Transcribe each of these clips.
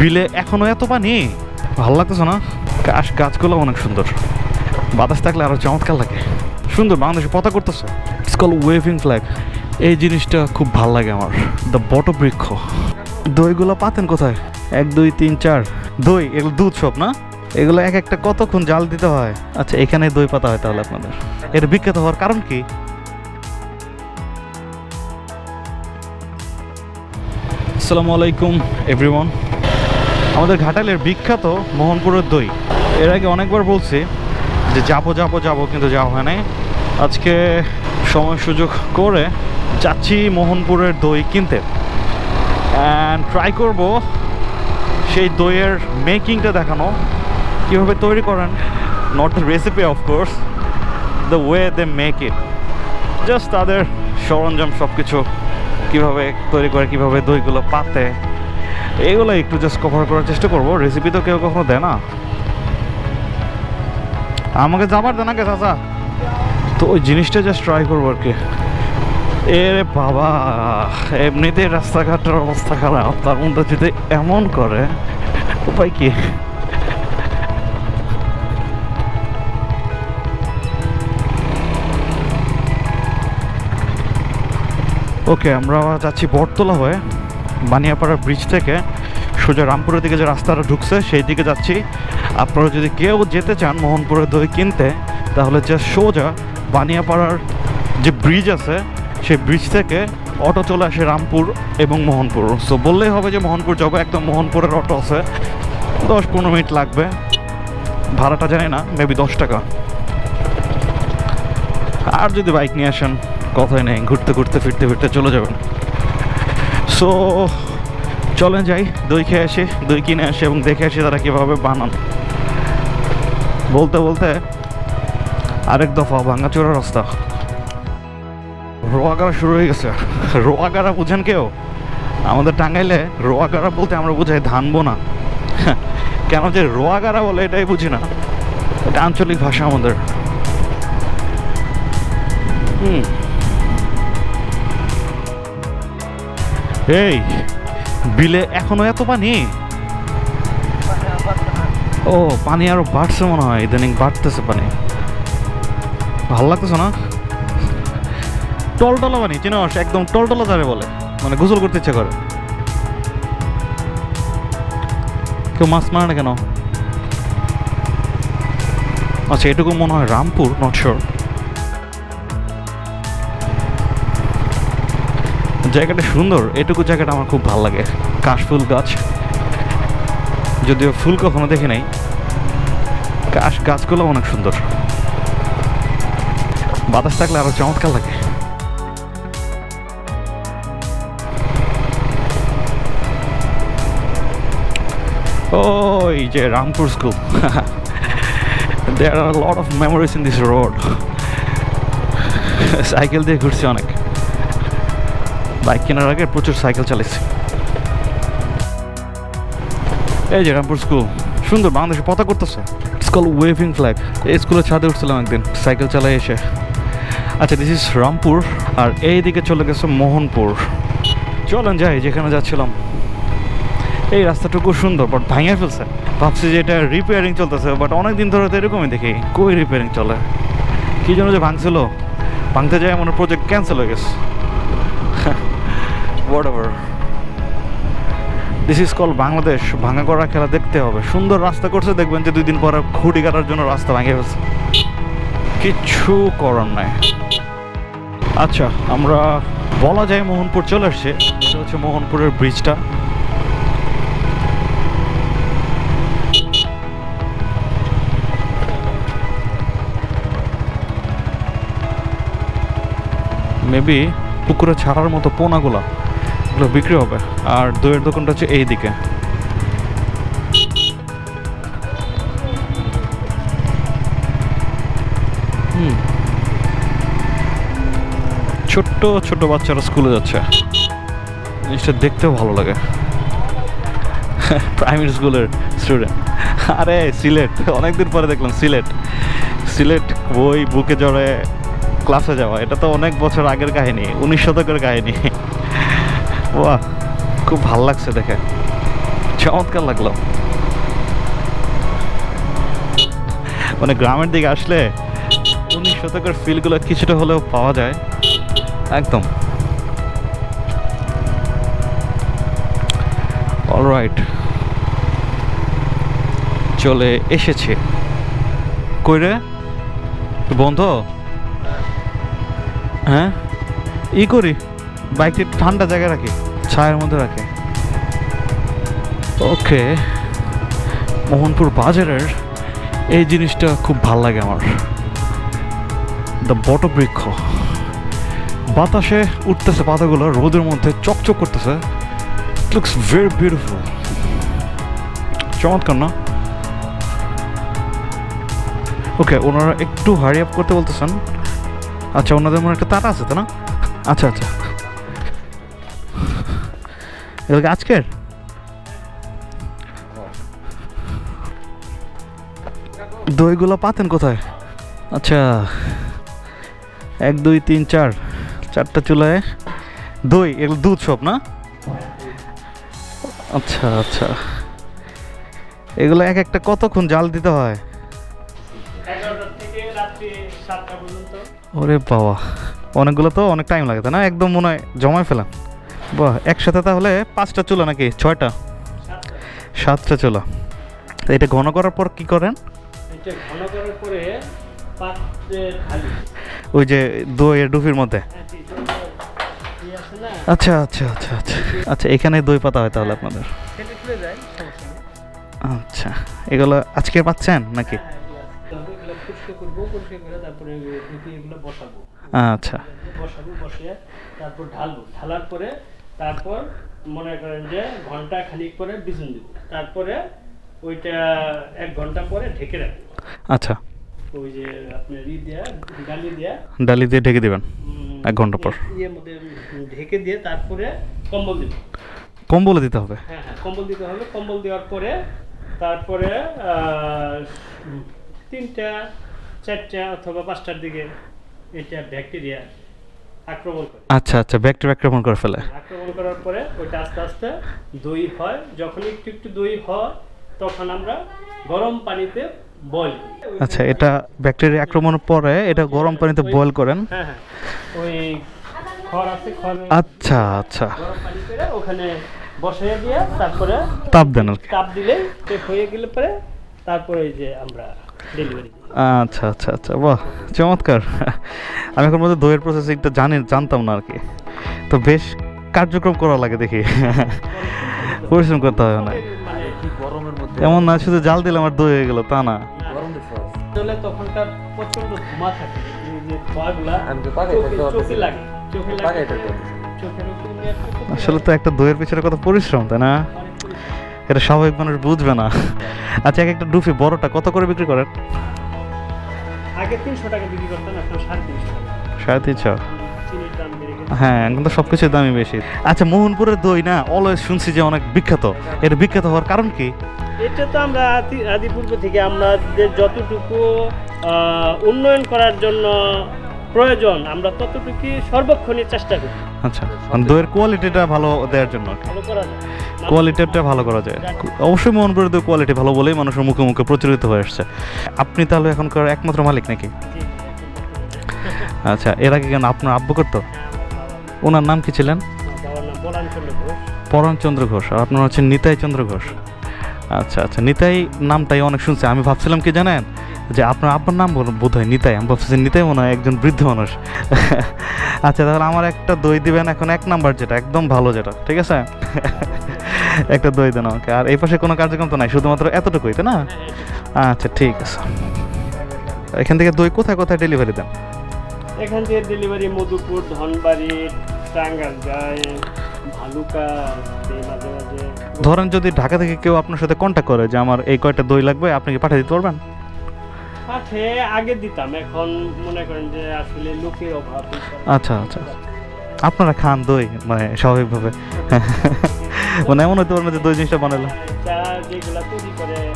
বিলে এখনও এত পানি? ভালো লাগতেছে না? কাশ, গাছগুলো অনেক সুন্দর। বাতাস থাকলে আরও চমৎকার লাগে। সুন্দর, বাংলাদেশে পতা করতেছে ইটস কল ওয়েভিং ফ্ল্যাগ এই জিনিসটা খুব ভালো লাগে আমার। দ্য বটবৃক্ষ। দইগুলো পাতেন কোথায়? এক, দুই, তিন, চার। দই, এগুলো দুধ সব, না? এগুলো এক একটা কতক্ষণ জাল দিতে হয়? আচ্ছা এখানে দই পাতা হয় তাহলে আপনাদের। এটা বিখ্যাত হওয়ার কারণ কি? আসসালামু আলাইকুম এভরিওয়ান আমাদের ঘাটালের বিখ্যাত মোহনপুরের দই। এর আগে অনেকবার বলছি যে যাব যাব যাব, কিন্তু যাওয়া হয় নাই। আজকে সময় সুযোগ করে যাচ্ছি মোহনপুরের দই কিনতে। অ্যান্ড ট্রাই করব সেই দইয়ের মেকিংটা দেখানো। কীভাবে তৈরি করেন? Not the recipe of course the way they make it just তাদের সরঞ্জাম সব কিছু কীভাবে তৈরি করে, কীভাবে দইগুলো পাতে। এগুলো একটু জাস্ট কভার করার চেষ্টা করব। রেসিপি তো কেউ কখনো দেয় না। আমাকে যাবার দেন আগে চাচা। তো ওই জিনিসটা জাস্ট ট্রাই করব আর কি। এরে বাবা এমনিতে রাস্তাঘাটের অবস্থা খারাপ। তার মধ্যে যদি এমন করে, উপায় কি? ওকে আমরা যাচ্ছি বটতলা হয়ে। বানিয়াপাড়া ব্রিজ থেকে সোজা রামপুরের দিকে যে রাস্তাটা ঢুকছে, সেই দিকে যাচ্ছি। আপনারা যদি কেউ যেতে চান মোহনপুরের দই কিনতে, তাহলে যে সোজা বানিয়াপাড়ার যে ব্রিজ আছে, সেই ব্রিজ থেকে অটো চলে আসে রামপুর এবং মোহনপুর। সো বললেই হবে যে মোহনপুর যাব, একদম মোহনপুরের অটো আছে। দশ পনেরো মিনিট লাগবে। ভাড়াটা জানি না মেবি দশ টাকা। আর যদি বাইক নিয়ে আসেন, কথাই নেই, ঘুরতে ঘুরতে, ফিরতে ফিরতে চলে যাবেন। সো চলেন যাই। দই খেয়ে আসি, দই কিনে আসি এবং দেখে আসি তারা কীভাবে বানান। বলতে বলতে আরেক দফা ভাঙাচোরা রাস্তা। রোয়াগাড়া শুরু হয়ে গেছে। রোয়াগাড়া বুঝেন কেউ? আমাদের টাঙ্গাইলে রোয়াগাড়া বলতে আমরা বুঝাই ধানবো না। কেন যে রোয়াগাড়া বলে এটাই বুঝি না। এটা আঞ্চলিক ভাষা আমাদের। হুম। এই বিলে এখনও এত পানি? ও, পানি আরও বাড়ছে মনে হয়, ইদানিং বাড়তেছে পানি। ভালো লাগতেছে না? টলটলা পানি চিনো একদম টলটলা যাবে বলে। মানে গোসল করতে ইচ্ছে করে। কেউ মাছ মারে না কেন? আচ্ছা এটুকু মনে হয় রামপুর নট শিওর জায়গাটা সুন্দর, এটুকু জায়গাটা আমার খুব ভালো লাগে। কাশফুল গাছ। যদিও ফুল কখনো দেখি নাই। কাশ গাছগুলো অনেক সুন্দর। বাতাস থাকলে আরও চমৎকার লাগে। ওই যে Rampur school. There are lot of memories in this road cycle দিয়ে ঘুরছি অনেক। বাইক কেনার আগে প্রচুর সাইকেল চালিয়েছি এই যে রামপুর স্কুল, সুন্দর বাংলাদেশে পতা করতেছে স্কুল ওয়েভিং ফ্ল্যাগ এই স্কুলের ছাদে উঠছিলাম একদিন, সাইকেল চালাই এসে। আচ্ছা দিস ইজ রামপুর, আর এই দিকে চলে গেছে মোহনপুর। চলেন যাই, যেখানে যাচ্ছিলাম। এই রাস্তাটুকু সুন্দর বাট ভাঙে ফেলছে। ভাবছি যে এটা রিপেয়ারিং চলতেছে বাট অনেক দিন ধরে তো এরকমই দেখি, কই রিপেয়ারিং চলে? কি জন্য যে ভাঙছিল, ভাঙতে যায় মনে প্রজেক্ট ক্যান্সেল হয়ে গেছে। Whatever. This is call Bangladesh ভাঙা করা খেলা দেখতে হবে। সুন্দর রাস্তা করছে, দেখবেন যে দুই দিন পরে খুঁটি কাটার জন্য রাস্তা ভাঙে ফেলছে। কিচ্ছু করার নাই। আচ্ছা আমরা বলা যায় মোহনপুর চলে আসছে। এটা হচ্ছে মোহনপুরের ব্রিজটা মেবি পুকুরে ছাড়ার মতো পোনাগুলা। এগুলো বিক্রি হবে। আর দইয়ের দোকানটা হচ্ছে এই দিকে। ছোট্ট ছোট বাচ্চারা স্কুলে যাচ্ছে। জিনিসটা দেখতেও ভালো লাগে। প্রাইমারি স্কুলের স্টুডেন্ট। আরে, সিলেট। অনেকদিন পরে দেখলাম সিলেট। সিলেট বই বুকে জড়ে ক্লাসে যাওয়া। এটা তো অনেক বছর আগের কাহিনী, উনিশ শতকের কাহিনী। বাহ, খুব ভালো লাগছে দেখে। চমৎকার লাগল। মানে গ্রামের দিকে আসলে উনিশ শতকের ফিলগুলো কিছুটা হলেও পাওয়া যায়। একদম। অলরাইট চলে এসেছে। কই রে? বন্ধ? হ্যাঁ? ই করি? বাইকটি ঠান্ডা জায়গায় রাখি, ছায়ের মধ্যে রাখি। ওকে, মোহনপুর বাজারের এই জিনিসটা খুব ভালো লাগে আমার। দ্য বটবৃক্ষ। বাতাসে উঠতেছে পাতাগুলো, রোদের মধ্যে চকচক করতেছে। লুকস ভেরি বিউটিফুল চমৎকার না? ওকে, ওনারা একটু হারি আপ করতে বলতেছেন। আচ্ছা ওনাদের মনে একটা তারা আছে তো না? আচ্ছা আচ্ছা। এগুলো কি আজকের? দইগুলো পাতেন কোথায়? আচ্ছা এক, দুই, তিন, চার, চারটা চুলায় দই, এগুলো দুধ সব, না? আচ্ছা আচ্ছা। এগুলো এক একটা কতক্ষণ জাল দিতে হয়? ওরে বাবা, অনেকগুলো তো অনেক টাইম লাগে না? একদম মনে হয় জমায় ফেলাম। বাহ একসাথে তাহলে পাঁচটা চুলা নাকি? ছয়টা? সাতটা চুলা। তো এটা ঘন করার পর কি করেন? এটা ঘন করার পরে ওই যে দইয়ের ডুফির মধ্যে? হ্যাঁ। এই আছে না? আচ্ছা আচ্ছা আচ্ছা আচ্ছা। আচ্ছা এখানে দই পাতা হয় তাহলে আপনাদের? আচ্ছা এগুলো আজকে পাচ্ছেন নাকি? হ্যাঁ, আচ্ছা। বসাবো বসিয়ে তারপর ঢালবো। ঢালার পরে তারপর মনে করেন যে ঘণ্টা খানিক পরে বিছুন দিব। তারপরে ওইটা এক ঘণ্টা পরে ঢেকে রাখব। আচ্ছা। ওই যে আপনার ই দেয়া ডালি দেয়া। ডালি দিয়ে ঢেকে দিবেন এক ঘণ্টা পর। ইয়ের মধ্যে ঢেকে দিয়ে তারপরে কম্বল দিব। কম্বলে দিতে হবে? হ্যাঁ হ্যাঁ কম্বল দিতে হবে। কম্বল দেওয়ার পরে তারপরে তিনটা চারটা অথবা পাঁচটার দিকে এটা ব্যাকটেরিয়া আক্রমণ করে। আচ্ছা আচ্ছা ব্যাকটেরিয়া আক্রমণ করে ফেলে। আক্রমণ করার পরে ওইটা আস্তে আস্তে দই হয়। যখন একটু একটু দই হয় তখন আমরা গরম পানিতে বয়ল আচ্ছা এটা ব্যাকটেরিয়া আক্রমণের পরে এটা গরম পানিতে বয়েল করেন? হ্যাঁ হ্যাঁ। ওই খড় আছে খড় আচ্ছা আচ্ছা। গরম পানি করে ওখানে বসাইয়া দিয়ে তারপরে তাপ দেন আর চাপ দিলে হয়ে গেলে পরে তারপরে এই যে আমরা আচ্ছা আচ্ছা আচ্ছা। বাহ চমৎকার। আমি এখন মধ্যে দইয়ের প্রসেসিংটা জানি জানতাম না আর কি তো বেশ কার্যক্রম করা লাগে দেখি। পরিশ্রম করতে হবে না। মানে এমন না শুধু জাল দিলে আমার দই হয়ে গেল তা না। আসলে তখনকার প্রচণ্ড ধোঁয়া থাকে। এই যে ধোঁয়াগুলা আমি তো চোখে-। লাগে। চোখে লাগে একটা আসলে তো একটা দইয়ের পিছনে কত পরিশ্রম তাই না। এটা স্বাভাবিক মানুষ বুঝবে না। আচ্ছা এক একটা ডুফি বড়টা কত করে বিক্রি করেন? আগে তিনশো টাকা বিক্রি করতেন এখন সাড়ে তিনশো সাড়ে তিনশো? দাম হ্যাঁ এখন তো সব কিছুর দামই বেশি। আচ্ছা মোহনপুরের দই না অলওয়েজ শুনছি যে অনেক বিখ্যাত। এটা বিখ্যাত হওয়ার কারণ কি? এটা তো আমরা আদি পূর্ব থেকে আমাদের যতটুকু উন্নয়ন করার জন্য প্রয়োজন আমরা ততটুকু সর্বক্ষণই চেষ্টা করি। আচ্ছা মানে দইয়ের কোয়ালিটিটা ভালো দেওয়ার জন্য ভালো করা যায় কোয়ালিটিটা ভালো করা যায়। অবশ্যই মোহনপুরের দই কোয়ালিটি ভালো বলেই মানুষের মুখে মুখে প্রচলিত হয়ে আসছে। আপনি তাহলে এখনকার একমাত্র মালিক নাকি? আচ্ছা এর আগে কেন আপনার আব্বু করতো? ওনার নাম কি ছিলেন? পরাণচন্দ্র ঘোষ আর আপনার হচ্ছে নিতাই চন্দ্র ঘোষ। আচ্ছা আচ্ছা নিতাই নামটাই অনেক শুনছি আমি ভাবছিলাম কি জানেন? যে আপনার আব্বার নাম বোধ হয় নিতাই। আমি ভাবছি নিতাই মনে হয় একজন বৃদ্ধ মানুষ। আচ্ছা তাহলে আমার একটা দই দিবেন। এখন এক নাম্বার যেটা একদম ভালো যেটা ঠিক আছে? একটা দই দেন আমাকে। আর এই পাশে কোনো কার্যক্রম তো নাই শুধুমাত্র এতটুকুই তাই না? আচ্ছা ঠিক আছে। এখান থেকে দই কোথায় কোথায় ডেলিভারি দেন? এখান থেকে ডেলিভারি মধুপুর ধনবাড়ি টাঙ্গাল যায় ভালুকা মাঝে মাঝে। ধরেন যদি ঢাকা থেকে কেউ আপনার সাথে কন্ট্যাক্ট করে যে আমার এই কয়টা দই লাগবে আপনি কি পাঠিয়ে দিতে পারবেন? পাঠে আগে দিতাম এখন মনে করেন যে আসলে লোকের অভাব। আচ্ছা আচ্ছা। আপনারা খান দই মানে স্বাভাবিকভাবে। মানে এমন হতে পারবে যে দই জিনিসটা বানালাম চা যেগুলা তৈরি করে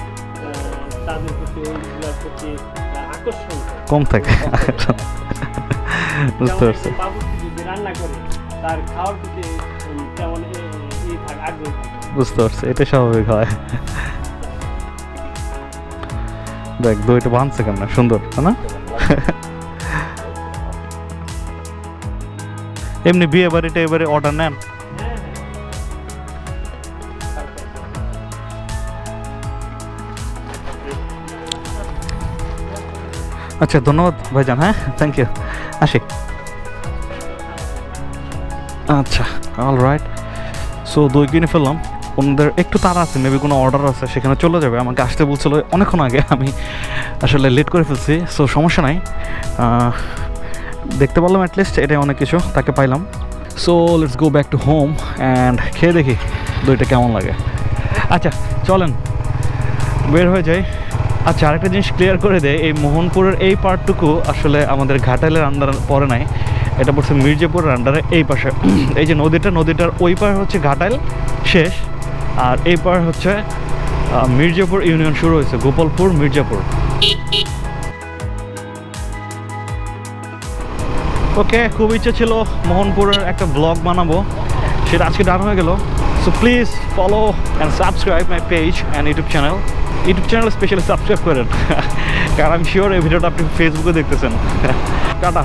তাদের প্রতি ওইগুলার প্রতি আকর্ষণ কম থাকে। বুঝতে পারছি। যদি রান্না করে তার খাওয়ার প্রতি তেমন এ- ই থাকে, আগ্রহ থাকে। বুঝতে পারছি। এটা স্বাভাবিক হয়। দেখ দইটা বাঁধছে কেমন? সুন্দর, তাই না? এমনি বিয়ে বাড়িটা এবারে অর্ডার নেন। আচ্ছা ধন্যবাদ ভাইজান হ্যাঁ? থ্যাংক ইউ আসি। আচ্ছা অল রাইট সো দই কিনে ফেললাম। ওনাদের একটু তাড়া আছে মেবি কোনো অর্ডার আছে, সেখানে চলে যাবে। আমাকে আসতে বলছিল অনেকক্ষণ আগে, আমি আসলে লেট করে ফেলছি সো সমস্যা নাই। দেখতে পারলাম অ্যাটলিস্ট এটাই অনেক কিছু, তাকে পাইলাম। So let's go back to home and খেয়ে দেখি, দইটা কেমন লাগে। আচ্ছা চলেন, বের হয়ে যাই। আচ্ছা আরেকটা জিনিস ক্লিয়ার করে দেয় এই মোহনপুরের এই পার্টটুকু আসলে আমাদের ঘাটালের আন্ডার পরে নাই। এটা পড়ছে মির্জাপুরের আন্ডারে এই পাশে। এই যে নদীটা, নদীটার ওই পার হচ্ছে ঘাটাল শেষ। আর এই পার হচ্ছে মির্জাপুর ইউনিয়ন শুরু হয়েছে, গোপালপুর, মির্জাপুর। ওকে, খুব ইচ্ছে ছিল মোহনপুরের একটা ব্লগ বানাবো। সেটা আজকে ডান হয়ে গেল। So please follow and subscribe my page and YouTube channel YouTube channel specially subscribe করেন। কারণ আমি শিওর এই ভিডিওটা আপনি ফেসবুকে দেখতেছেন। টাটা।